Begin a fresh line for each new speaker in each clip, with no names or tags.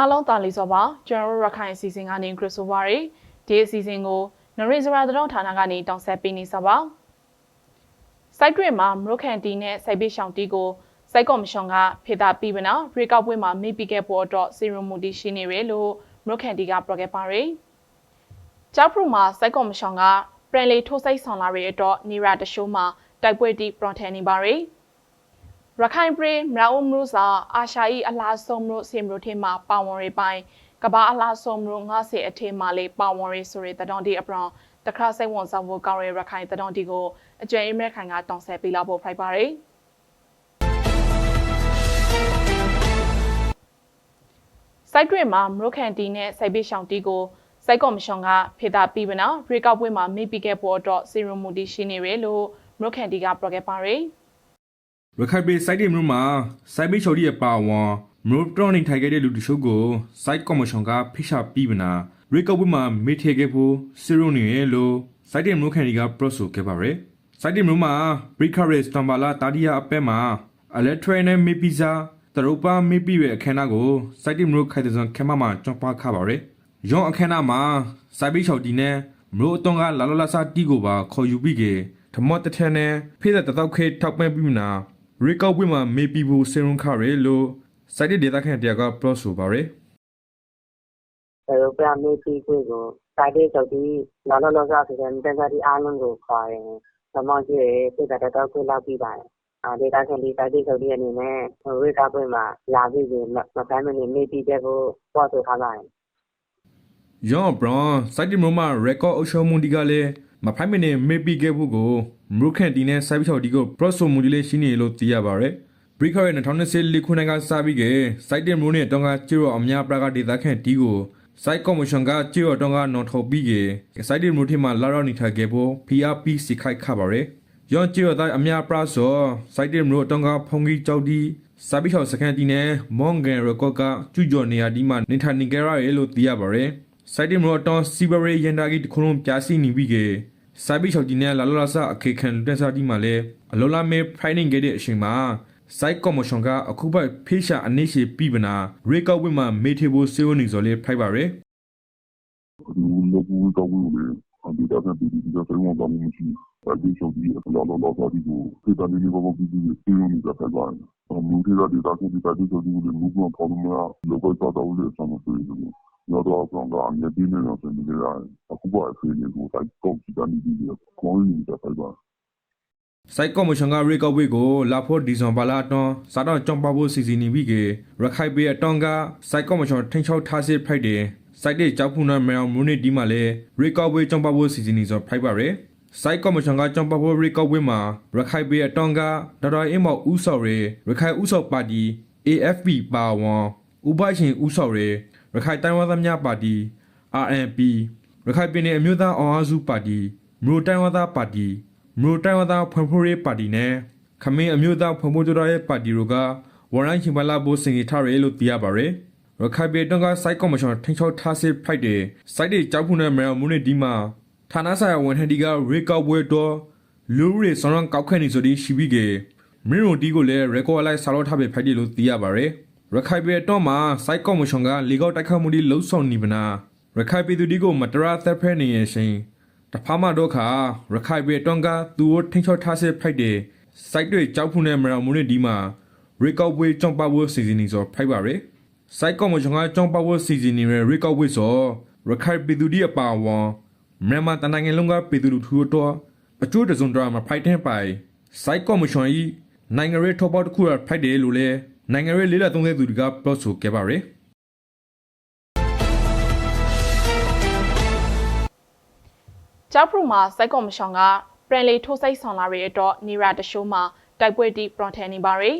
အားလုံးတာလီစောပါကျွန်တော်တို့ရခိုင်အစီအစဉ်ကနေခရစ်ဆိုပါရီဒီအစီအစဉ်ကိုနရိစရာသတော်ဌာနကနေတောင်းဆက်ပေးနေစပါစိုက်တွင်မှာမရုခန်တီနဲ့စိုက်ပိရှောင်းတီကိုစိုက်ကော်မရှင်ကဖေတာပြီးပနာရေကောက်ပွဲမှာမိပိခဲ့ပေါ်တော့စီရမူတီရှိနေရလို့မရုခန်တီကပြောခဲ့ပါရီကျောက်ဖရူမှာစိုက်ကော်မရှင်ကပရန်လီထိုးစိုက်ဆောင်လာရတော့နေရတရှိုးမှာတိုက်ပွဲတီပရော်ထန်နေပါရီ ရခိုင်ပြည်မရာအုံမရုစာအာရှာဤအလားဆုံးမရုစေမရုထဲမှာပါဝင်ရပိုင်းကဘာအလားဆုံးမရု90အထင်းမှာလေးပါဝင်ရဆိုရတဲ့တောင်တီအပရောင်တခါစိတ်ဝင်စားဖို့ကောင်းရရခိုင်တောင်တီကိုအကျွမ်းအမဲခိုင်ကတောင်းဆက်ပေးလာဖို့ဖိုက်ပါရယ်စိုက်တွင်မှာမရုခန်တီနဲ့စိုက်ပိရှောင်းတီကိုစိုက်ကော်မရှင်ကဖေတာပြီးပနာရေကောက်ပွဲမှာမိပိခဲ့ပေါ်တော့စီရမူတီရှိနေရလို့မရုခန်တီကပြောခဲ့ပါရယ်
ရခိုင်ပြည်စိုက်တဲ့မြို့မှာစိုက်ပိတ်ချော်ဒီရဲ့ပါဝန်မြို့တော်နေထိုင်ခဲ့တဲ့လူတချို့ကိုစိုက်ကော်မရှင်ကဖိရှာပြီးပနာရေကောက်ပွဲမှာမေထေခဲ့ဖို့စီရိုနေရလို့စိုက်တဲ့မြို့ခံတွေကပရော့ဆိုခဲ့ပါရယ်စိုက်တဲ့မြို့မှာဘရိခရက်စတမ်ဘာလာတာဒီယာအပဲမှာအလက်ထရနဲ့မေပီဇာတရုပ်ပါမေပီရဲ့အခမ်းအနားကိုစိုက်တဲ့မြို့ခိုင်တဲ့စွန်ခဲမမှာကြောင်းပါခပါရယ်ရောင်းအခမ်းအနားမှာစိုက်ပိတ်ချော်ဒီနဲ့မြို့အတုံးကလာလောလာစာတီကိုပါခေါ်ယူပြီးကေဓမ္မတထဲနဲ့ဖေးတဲ့တတော့ခဲထောက်ပံ့ပြီးမနာ ရေကောက်ပွဲမှာမေပီဘူစေရုံခရဲလို့စိုက်တဲ့ဒေတာခန့်တရားကပလော့ဆိုပါရယ်
ရုပ်ပြမေးပြီးကိုကိုစိုက်တဲ့ချုပ်ဒီလောလောလောဆဆိုတဲ့တန်ကြဒီအားလုံးကိုခေါ်ရင်သမန်ကြီးစိတ်ကတော့ကိုလောက်ပြီးပါတယ်အာဒေတာခင်ဒီစိုက်တဲ့ချုပ်ဒီအနေနဲ့ဝေကပွဲမှာလာပြီးရင်မတိုင်းမနေမေးပြီးတဲ့ကိုပေါ်ဆိုထားပါတယ်
ယောဘရွန်စိုက်တဲ့မြို့မှာရေကော့အရှုံးမှုဒီကလည်းမဖိုင်မနေမေပီခဲ့ဖို့ကို မရုခန့်တီနဲ့စိုက်ပချော်ဒီကိုပလော့ဆိုမှုဒီလေးရှိနေလို့သိရပါရယ်ဘရိခရဲ2020လေးခုနှစ်ကစပြီးကစိုက်တဲ့မြို့နဲ့တောင်းကကျရောအများပရာကဒေတာခန့်တီကိုစိုက်ကော်မရှင်ကကျရောတောင်းကနော်ထော်ပြီးကစိုက်တဲ့မြို့ထမှာလာရောက်နေထိုင်ခဲ့ဖို့ PRP စီခိုက်ခပါရယ်ယောကျရောတိုင်းအများပရာဆိုစိုက်တဲ့မြို့တောင်းကဖုန်ကြီးကြောက်ဒီစာပိချော်စကန်တီနဲ့မွန်ဂန်ရကော့ကကျူကျော်နေရာဒီမှာနေထိုင်နေကြရဲလို့သိရပါရယ်စိုက်တဲ့မြို့တောင်းစီဘရီယန်ဒါဂီတခုလုံးပြားစီနေပြီးက စာပိချော်ဒီနဲ့လာလောလာဆာအခေခံလူတက်စာဒီမှာလဲအလောလာမေဖိုင်နင်းခဲ့တဲ့အချိန်မှာစိုက်ကော်မရှင်ကအခုပိုက်ဖေးရှာအနည်းရှိပြည်ပနာရေကောက်ဝင်းမှာမေထေဖို့စေဝနေစော်လေးဖိုက်ပါရယ်
ဒီလိုဘူးတော့ဘူးလေဒီတော့ပြည်ပြည်တော့ဆုံးတော့မရှိအဲဒီဆိုဒီအလောလောလောတော့ဒီကိုစေတနာလေးဘောပြည်ပြည်စေရုံနဲ့ပတ်ပါအမှုတွေဒီတော့ဒီတော့ဒီဆိုဒီလိုမျိုးတော့ပေါ်မှာလောကတော့တော့လေဆမ်းဆိုရ င်ရတော့ကောင်က အမြဲတမ်းနေတော့ဆိုနေကြတယ် အခုပါအဖေးကိုတိုက်ကောက်စီတန်ဒီဒီကိုင်းနေတာဖိုက်ပါ
စိုက်ကော်မရှင်ကရေကောက်ဝေးကို လာဖို့ဒီဇွန်ဘာလာတွန်စားတော့ကြောင်ပါဖို့ စီစီနေပြီးက ရခိုင်ပြည်အတောင်ကစိုက်ကော်မရှင် ထိန်ချောက်ထားစစ်ဖိုက်တယ်စိုက်တဲ့ကြောက်ဖူနာမေအောင်မူနေဒီမှာလဲရေကောက်ဝေးကြောင်ပါဖို့ စီစီနေဆိုဖိုက်ပါရယ် စိုက်ကော်မရှင်ကကြောင်ပါဖို့ရေကောက်ဝေးမှာ ရခိုင်ပြည်အတောင်ကဒေါက်တာအင်းမောက်ဦးစော်ရဲရခိုင်ဦးစော်ပါတီ AFP ပါဝန် ဥပရှင်ဦးစော်ရဲရခိုင်တိုင်းဝါသားများပါတီ RNP ရခိုင်ပြည်နယ်အမျိုးသားအောင်အားစုပါတီမြို့တိုင်းဝါသားပါတီမြို့တိုင်းဝသားဖွံ့ဖြိုးရေးပါတီနဲ့ခမင်းအမျိုးသားဖွံ့ဖြိုးတိုးတက်ရေးပါတီတို့ကဝရန်ချင်ပလာဘိုစင်ကြီးထားရဲလို့သိရပါရယ်ရခိုင်ပြည်တွင်းကစိုက်ကော်မရှင်ထိန်းချုပ်ထားစစ်ဖိုက်တဲ့စိုက်တဲ့ကြောက်ဖုန်နဲ့မရမူနေဒီမှာဌာနဆိုင်ရာဝန်ထမ်းတွေကရေကောက်ပွဲတော့လူရီဆောင်းကောက်ခဲနေဆိုဒီရှိပြီးကမင်းတို့ဒီကိုလည်းရေကော်လိုက်ဆာလို့ထားပဲဖိုက်တယ်လို့သိရပါရယ် ရခိုင်ပြည်တော့မှာစိုက်ကော်မရှင်ကလေကောက်တိုက်ခတ်မှုဒီလှုပ်ဆောင်နေပနာရခိုင်ပြည်သူဒီကိုမတရာသက်ဖဲနေရင်ရှင်တဖာမတော့ခါရခိုင်ပြည်တွန်ကသူ့ထင်းချောထားစစ်ဖိုက်တဲ့စိုက်တွေကြောက်ဖူးနဲ့မရမူနဲ့ဒီမှာရေကောက်ပွဲကြောင်ပါပွဲစီဇန်နီဆိုဖိုက်ပါရယ်စိုက်ကောမကျွန်ကကြောင်ပါပွဲစီဇန်နီရဲ့ရေကောက်ပွဲဆိုရခိုင်ပြည်သူဒီအပါဝန်မြန်မာတနိုင်ငံလုံးကပြည်သူလူထုတို့အကျိုးတစုံတရာမှာဖိုက်တဲ့ပိုင်စိုက်ကောမရှင်ဤနိုင်ငံရေးထောက်ပေါက်တစ်ခုရဖိုက်တယ်လို့လဲ နိုင်ငံရေးလေးလာသုံးတဲ့သူတွေကပြောဆိုခဲ့ပါရယ်
ကျောက်ဖရူမှာစိုက်ကော်မရှင်ကပရန်လီထိုးစိုက်ဆောင်လာရတော့နေရတရှိုးမှာတိုက်ပွဲတီပရော်ထန်နေပါရယ်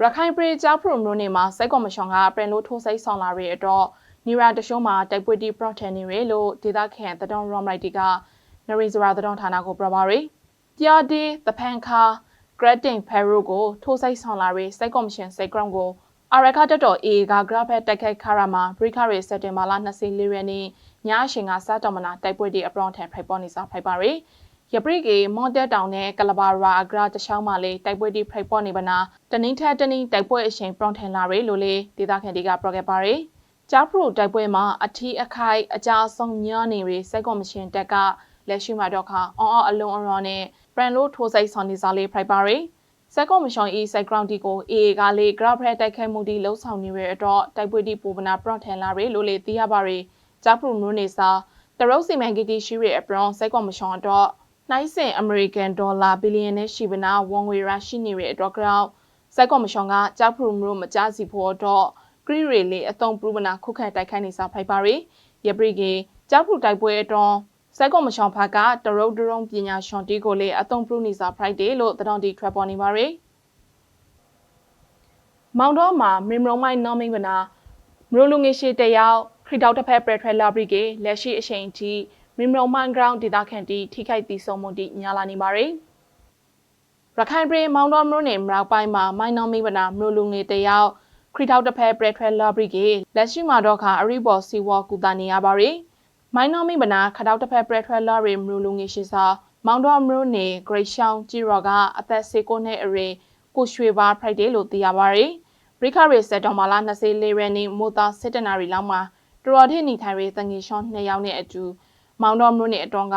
ရခိုင်ပြည်ကျောက်ဖရူမြို့နယ်မှာစိုက်ကော်မရှင်ကပရန်လိုထိုးစိုက်ဆောင်လာရတော့နေရတရှိုးမှာတိုက်ပွဲတီပရော်ထန်နေရလို့ဒေသခံသတောင်ရောမလိုက်တီကနရီဇရာသတောင်ဌာနကိုပြောပါရယ်တရားဒီသဖန်ခါ ဂရက်တင်ဖဲရိုကိုထိုးစိုက်ဆောင်လာရစိုက်ကော်မရှင်စိုက်ဂရောင်းကိုအရခတက်တော် A ကဂရဖက်တိုက်ခိုက်ခါရမှာဘရိခရီစက်တင်ဘာလ24ရက်နေ့ညအချိန်ကစားတော်မနာတိုက်ပွဲတွေအပရောင်းထန်ဖိုက်ပေါ်နေစားဖိုက်ပါရယ်ရပရိကေမွန်တက်တောင်နဲ့ကလဘာရာအဂရာတခြားမှလည်းတိုက်ပွဲတိဖိုက်ပေါ်နေပါနာတနင်းထက်တနင်းတိုက်ပွဲအချိန်ပရွန်ထန်လာရလို့လေဒေသခံတွေကပြောခဲ့ပါရယ်ကြားပရိုတိုက်ပွဲမှာအထီးအခိုက်အကြဆုံးညနေရီစိုက်ကော်မရှင်တက်က လက်ရှိမှာတော့ခါအော်အော်အလုံးအရော်နဲ့ပရန်လို့ထိုးစိတ်ဆောင်နေစားလေးဖိုက်ပါရယ်စက်ကော်မရှင် e စိုက်ဂရောင်းတီကို AA ကလေ grab ဖက်တိုက်ခိုက်မှုတီလှုပ်ဆောင်နေရတော့တိုက်ပွဲတီပူပနာပရွန်ထန်လာရလို့လေသိရပါရယ်ကြားပရိုမျိုးနေစာတရုတ်စီမံကိန်းတီရှိရအပရွန်စက်ကော်မရှင်တော့နှိုင်းစင်အမေရိကန်ဒေါ်လာဘီလီယံနဲ့ရှိပနာဝန်ငွေရရှိနေတဲ့အတွက်ကြောင့်စိုက်ကော်မရှင်ကကြောက်ဖရူမျိုးမကြားစီဖို့တော့ဂရီရီလေးအသုံးပြုပနာခုခံတိုက်ခိုက်နေစာဖိုက်ပါရီရပရိကေကြောက်ဖရူတိုက်ပွဲအတွန်း စိုက်ကော်မရှင်ဖက်ကတရုတ်ဒရုံပညာရှင်တီကိုလည်းအသုံးပြုနေစာဖရိုက်ဒေးလို့တတော်တီထွက်ပေါ်နေပါရီမောင်တော်မှာမင်မရုံမိုင်းနော်မင်းပနာမရိုလူငေရှိတယောက်ခရစ်တောက်တစ်ဖက်ပရထရလာဘရီကေလက်ရှိအချိန်ထိမင်မရုံမိုင်းဂရောင်းဒေတာခန်တီထိခိုက်တီဆုံးမှုတီညာလာနေပါရီရခိုင်ပြည်မောင်တော်မြို့နယ်မြောက်ပိုင်းမှာမိုင်းနော်မင်းပနာမရိုလူငေတယောက်ခရစ်တောက်တစ်ဖက်ပရထရလာဘရီကေလက်ရှိမှာတော့ခါအရီဘော်စီဝါကူတာနေရပါရီ မိုင်းနော်မင်းပနာခတောက်တစ်ဖက်ပရထရလာရီမရိုလူငေရှိစာမောင်တော်မြို့နယ်ဂရိတ်ရှောင်းကြည်ရော်ကအသက်16နှစ်အရွယ်ကိုရွှေပါဖရိုက်ဒေးလို့သိရပါရီရိခရီစက်တော်မာလာ24ရက်နေ့မိုတာစစ်တနာရီလောက်မှာတတော်ထည့်နေထိုင်ရေးတငေရှောင်း2ယောက်နဲ့အတူမောင်တော်မြို့နယ်အတွန်းက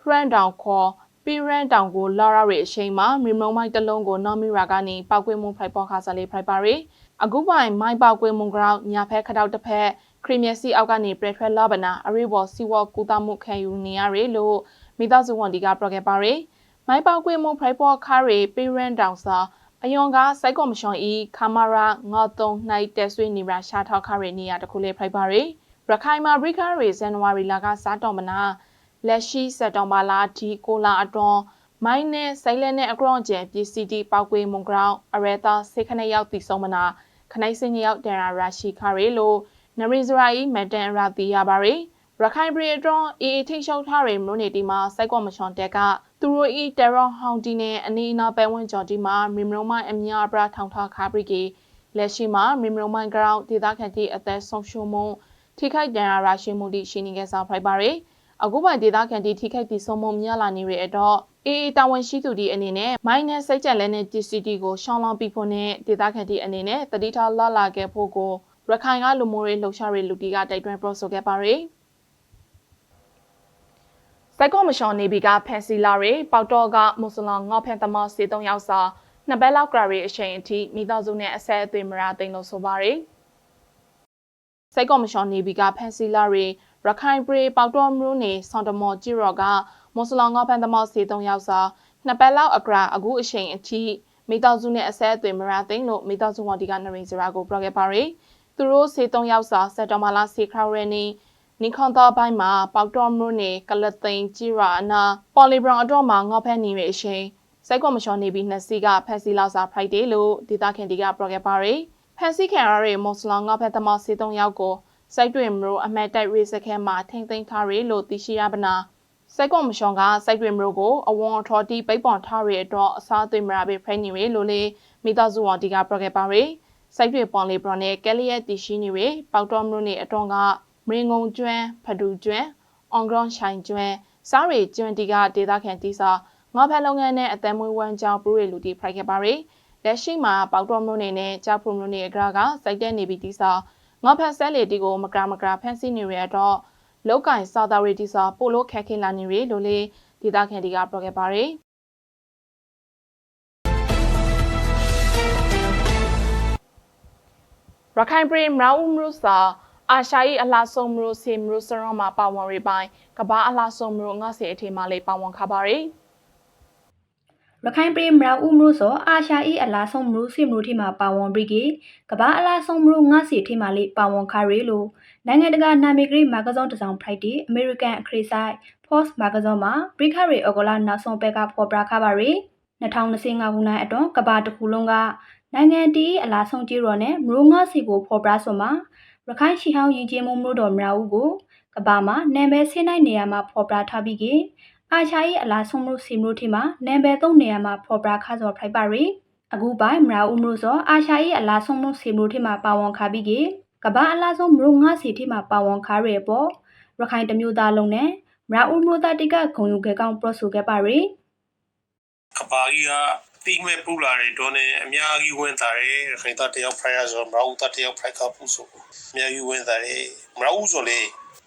ဖရန်တောင်ခေါ်ပီရန်တောင်ကိုလာရရဲ့အချိန်မှာမီမုံမိုက်တစ်လုံးကိုနော်မီရာကနေပောက်ကွေးမှုဖိုက်ပေါ်ခါစလေးဖိုက်ပါရီအခုပိုင်မိုက်ပောက်ကွေးမှုဂရောင်းညာဖက်ခတောက်တစ်ဖက် ခရီမျက်စိအောက်ကနေပရက်ထရက်လာဘနာအရီဘော်စီဝါကူတာမှုခံယူနေရရလို့မိသားစုဝန်ဒီကပရိုဂက်ပါရီမိုက်ပောက်ကွေးမှုဖိုက်ပေါ်ခါရီပီရန်တောင်စာအယွန်ကစိုက်ကော်မရှင်ဤခမာရာငေါတုံနိုင်တက်ဆွေးနေရရှာထောက်ခရီနေရတခုလေးဖိုက်ပါရီရခိုင်မှာဘရိကာရီဇန်နဝါရီလကစားတော်မနာလက်ရှိစက်တော်ဘာလာဒီကိုလာအတွန်းမိုင်းနဲ့ဆိုင်းလက်နဲ့အကရော့ကျန်ပြည်စီတီပောက်ကွေးမွန်ဂရောင်းအရဲသားစိတ်ခနဲ့ရောက်တည်ဆုံးမနာခနိုင်စင်ရောက်တန်ရာရရှိခရီလို့ နရီဇရာဤမတန်ရာတီရပါရီရခိုင်ပြည်အတွန်းအေအေထိတ်ရှောက်ထားတဲ့မြို့နယ်ဒီမှာစိုက်ကော်မရှင်တက်ကသူတို့ဤတရောဟောင်တီနဲ့အနီးအနားပဲဝန်းကျော်ဒီမှာမီမရုံမိုင်းအများအပြားထောင်ထားခါပရီကလက်ရှိမှာမီမရုံမိုင်းဂရောင်းဒေသခံကြီးအသက်ဆုံးရှုံးမှုထိခိုက်ဒဏ်ရာရရှိမှုတိရှိနေခဲ့စားဖိုက်ပါရီအခုပိုင်ဒေသခံတီထိခိုက်ပြီးဆုံးမှုများလာနေတဲ့တော့အေးတာဝန်ရှိသူဒီအနေနဲ့မိုင်းနဲ့စိတ်ကြက်လဲနဲ့ GCT ကိုရှောင်းလောင်းပြီးဖို့နဲ့ဒေသခံတီအနေနဲ့တတိထားလာလာခဲ့ဖို့ကို ရခိုင်ကလူမျိုးရေးလှုပ်ရှားရေးလူတီကတိုက်တွန်းပြောဆိုခဲ့ပါရီစိုက်ကောမရှင်နေဘီကဖန်စီလာရီပေါတော့ကမွတ်စလင်ငေါဖန်သမားစေတုံးယောက်စာနှစ်ဘက်လောက်ကြရီအချိန်အထိမိသားစုနဲ့အဆက်အသွေးမရသိမ်းလို့ဆိုပါရီစိုက်ကော်မရှင်နေဘီကဖန်စီလာရီရခိုင်ပြည်ပေါတော်မျိုးနေဆွန်တမော်ကြည်ရော်ကမွတ်စလင်ငေါဖန်သမော်စေတုံးယောက်စာနှစ်ပတ်လောက်အကရာအခုအချိန်အထိမိသားစုနဲ့အဆက်အသွေးမရသိမ်းလို့မိသားစုဝန်ဒီကနရင်စရာကိုပြောခဲ့ပါရီ သူတို့စေတုံးယောက်စာစက်တော်မာလာစေခရရနီနီခွန်တော်ပိုင်းမှာပေါတော်မျိုးနေကလသိန်ကြည်ရာအနာပေါ်လီဘရောင်အတော့မှာငေါဖက်နေရဲ့အချိန်စိုက်ကော်မရှင်နေပြီးနှစ်စီကဖက်စီလောက်စာဖရိုက်ဒေးလို့ဒေတာခင်ဒီကပြောခဲ့ပါရီဖက်စီခံရတဲ့မွတ်စလင်ငေါဖက်သမားစေတုံးယောက်ကိုစိုက်တွင်မလို့အမတ်တိုက်ရေးစခန်းမှာထိမ့်သိမ်းထားရလို့သိရှိရပါနာစိုက်ကော်မရှင်ကစိုက်တွင်မလို့ကိုအဝန်အထော်တီပိတ်ပွန်ထားရတော့အစားသွေးမရပေဖိုင်နေရလို့လေမိသားစုဝန်ဒီကပြောခဲ့ပါရီ စိုက်တွင်ပွန်လီဘရနဲ့ကဲလီယက်တီရှိနေရပေါတော်မလို့နေအတွန်းကမရင်ငုံကျွန်းဖဒူကျွန်းအွန်ဂရွန်ရှိုင်ကျွန်းစားရီကျွန်းတီကဒေတာခံတီစာငါးဖက်လုပ်ငန်းနဲ့အသက်မွေးဝမ်းကြောင်းပရိုရီလူတီဖိုက်ခဲ့ပါရီလက်ရှိမှာပေါတော်မလို့နေနဲ့ကြောက်ဖုံလို့နေအကရာကစိုက်တဲ့နေပြီးတီစာငေါဖက်ဆက်လေတီကိုမကရာမကရာဖန်စီနေရတော့လောက်ကင်စာသာရီတီစာပိုလို့ခက်ခဲလာနေရလို့လေဒေတာခံတီကပြောခဲ့ပါရီ ရခိုင်ပြည်မရာဦးမရုစာအာရှာ၏အလားဆုံးမရုစီမရုစရောမှာပါဝင်ရပိုင်းကဘာအလားဆုံးမရုငါစီအထေမှာလေးပါဝင်ခပါရီ
ရခိုင်ပြည်မရာဦးမလို့ဆိုအာရှာဤအလားဆုံးမလို့စီမလို့ထိမှာပါဝန်ဘရီကေကဘာအလားဆုံးမလို့ငါစီထိမှာလေးပါဝန်ခါရီလို့နိုင်ငံတကာနာမည်ကလေးမာဂဇွန်တစ်စောင်ဖရိုက်တီအမေရိကန်အခရီးဆိုင် Post မာဂဇွန်မှာဘရီခရီအော်ဂလာနောက်ဆုံးဘက်ကဖော်ပြခပါရီ2025ခုနှစ်အတွင်းကဘာတစ်ခုလုံးက နိုင်ငံတီးအလားဆုံးကြီးရော်နဲ့မလို့ငါစီကိုဖော်ပြဆိုမှာရခိုင်ရှိဟောင်းရင်ကျေးမှုမလို့တော်မရာဦးကိုကဘာမှာနာမည်ဆင်းနိုင်နေရာမှာဖော်ပြထားပြီးကေအာချာ၏အလားဆုံးမှုစီမလို့ထိမှာနံပါတ်3နေရာမှာဖော်ပြခါစော်ဖိုက်ပါရီအခုပိုင်းမရာဦးမလို့စောအာချာ၏အလားဆုံးမှုစီမလို့ထိမှာပါဝန်ခါပြီးကေကဘာအလားဆုံးမလို့ငါစီထိမှာပါဝန်ခါရဲပေါ့ရခိုင်တမျိုးသားလုံးနဲ့မရာဦးမျိုးသားတိကဂုံယူခဲ့ကောင်းပြောဆိုခဲ့ပါရယ်
ကဘာကြီးက တိတ်မဲ့ပူလာတဲ့တော့နဲ့အများကြီးဝင်တာတယ်ခိုင်တာတယောက်ဖိုင်ရဆိုမရာဦးတာတယောက်ဖိုင်ကပူဆိုအများကြီးဝင်တာတယ်မရာဦးဆိုလေ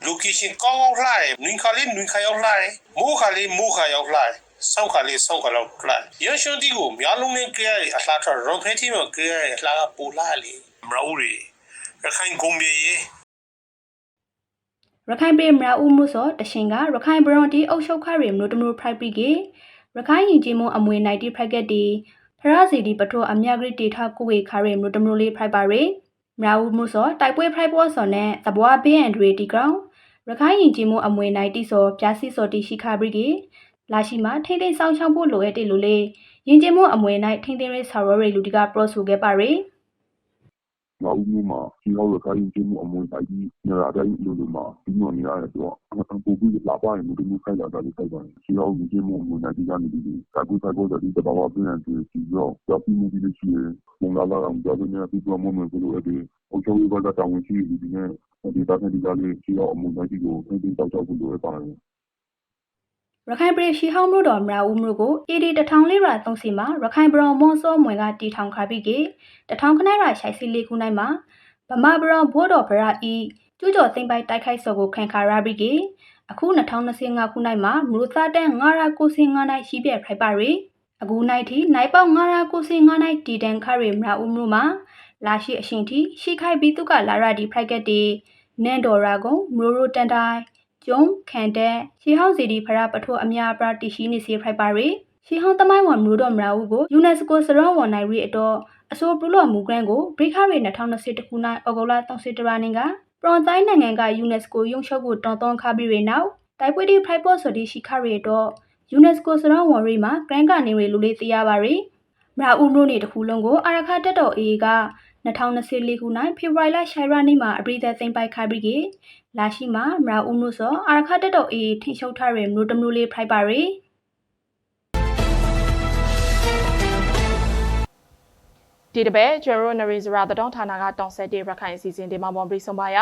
location ကောင်းအောင်လှတယ်နင်ခါလေးနင်ခါရောက်လှတယ်မိုးခါလေးမိုးခါရောက်လှတယ်ဆောင်းခါလေးဆောင်းခါလောက်လှတယ်ရရှုံတီကိုများလုံးနဲ့ကြဲရအလှထရုံဖဲတီမှာကြဲရအလှကပူလာလေမရာဦးရေရခိုင်ဂုံပြေရေ
ရခိုင်ပြည်မရာဦးမှုစောတရှင်ကရခိုင်ဘရွန်တီအုပ်ချုပ်ခရီမျိုးတမျိုးဖရိုက်ပြီးက ရခိုင်ရင်ကြီးမုံအမွေနိုင်တီဖရိုက်ကက်တီဖရာစီဒီပထိုအမြဂရိတေထကိုဝေခရီမျိုးတမျိုးလေးဖရိုက်ပါရယ်မရာဦးမှုစောတိုက်ပွဲဖရိုက်ပေါ်စောနဲ့သဘွားဘေးအန်ဒရီတီကောင်ရခိုင်ရင်ကြီးမုံအမွေနိုင်တီစောပြာစီစောတီရှိခဘရီကလာရှိမှာထိမ့်သိမ်းဆောင်ချောင်းဖို့လိုအပ်တယ်လို့လေရင်ကြီးမုံအမွေနိုင်ထိမ့်သိမ်းရေးဆာရောရီလူတီကပရောဆိုခဲ့ပါရယ်
ငါဦးမျိုးမှာဒီဟောရခိုင်ချင်းမှုအမွေတိုင်းကြီးနေရာတိုင်းလူလူမှာဒီလိုနေရတယ်ဆိုတော့အပူပြီးလာပါရင်ဒီလိုခိုင်းလာတာလေးခိုက်ပါတယ်ဒီဟောဒီချင်းမှုအမွေတိုင်းကြီးကနေပြီးကာကူဖိုက်ပေါ်တဲ့ဒီတဘာဝပြန်ပြီးစီရောကြောက်ပြီးမှုဒီလိုရှိရင်ဘုံလာလာအောင်ကြောက်နေပြီးတော့မှုမျိုးဘလို့အဲ့ဒီအုပ်ချုပ်ရေးဘက်ကတောင်းဝင်ရှိပြီးဒီနေ့ဒီတာတဲ့ဒီကလေးဒီဟောအမွေတိုင်းကြီးကိုအင်းတင်းတောက်တောက်ဖို့လိုရပါတယ်
ရခိုင်ပြည်ရှီဟောင်းမြို့တော်မရာဦးမြို့ကို AD တထောင်လေးရာသုံးစီမှာရခိုင်ဘရောင်မွန်စောမွေကတီထောင်ခါပြီးကတထောင်ခနဲ့ရာရှိုက်စီလေးခုနိုင်မှာဗမာဘရောင်ဘိုးတော်ဗရာဤကျူးကျော်သိမ့်ပိုက်တိုက်ခိုက်စော်ကိုခံခါရပြီးကအခု2025ခုနိုင်မှာမူသားတန်9ရာကိုစင်9နိုင်ရှိပြဖိုက်ပါရီအခုနိုင်တီနိုင်ပေါင်း9ရာကိုစင်9နိုင်တီတန်ခရီမရာဦးမြို့မှာလာရှိအရှင်တီရှိခိုက်ပြီးသူကလာရဒီဖိုက်ကက်တီနန်ဒေါ်ရာကုံမရိုရိုတန်တိုင်း ကျုံခန်တဲ့ရှီဟောင်းစီဒီဖရာပထိုအများပရာတီရှိနေစီဖိုက်ပါရီရှီဟောင်းတမိုင်းဝန်မျိုးတော်မရာဦးကိုယူနက်စကိုစရောဝန်နိုင်ရီအတော့အဆိုပလူလော်မူဂရန်ကိုဘရိခရီ2020ခုနှစ်အော်ဂိုလာ31ရက်နေ့ကပရွန်တိုင်းနိုင်ငံကယူနက်စကိုရုံချုပ်ကိုတောင်းသွန်းခါပြီးရနောက်တိုက်ပွဲဒီဖိုက်ပေါ်ဆိုဒီရှိခရီတော့ယူနက်စကိုစရောဝန်ရီမှာဂရန်ကနေရီလူလေးသိရပါရီမရာဦးမျိုးနေတခုလုံးကိုအာရခတက်တော်အေက 2024ခုနှစ်ဖေဖော်ဝါရီလရှိုင်ရနေ့မှာအပရိသတ်သိမ်းပိုက်ခိုက်ပြီးကလာရှိမှာမရာဦးမျိုးစောအာရခတက်တော်အေထိရှုပ်ထားရမျိုးတမျိုးလေးဖိုက်ပါရီ
ဒီတစ်ပတ်ကျွန်တော်တို့နရီဇရာတတောင်းဌာနကတောင်ဆက်တဲ့ရခိုင်အစီအစဉ်ဒီမှာပေါ်ပြီးဆုံးပါရ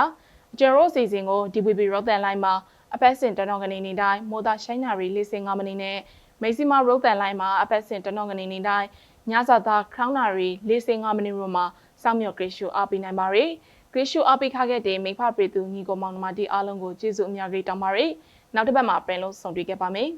ကျွန်တော်တို့အစီအစဉ်ကို DVB ရောတန်လိုင်းမှာအပတ်စဉ်တနောင်ကနေနေတိုင်းမိုးသားရှိုင်းနာရီ45မိနစ်နဲ့မိစီမာရောတန်လိုင်းမှာအပတ်စဉ်တနောင်ကနေနေတိုင်း ညစာသားခရောင်းနာရီ45မိနစ်ရိုမှာစောင့်မျှော်ဂရစ်ရှူအားပေးနိုင်ပါရယ်ဂရစ်ရှူအားပေးခခဲ့တဲ့မိဖပရိသူညီကိုမောင်နှမတီအားလုံးကိုကျေးဇူးအများကြီးတောင်းပါရယ်နောက်တစ်ပတ်မှာပြန်လို့ဆုံတွေ့ခဲ့ပါမယ်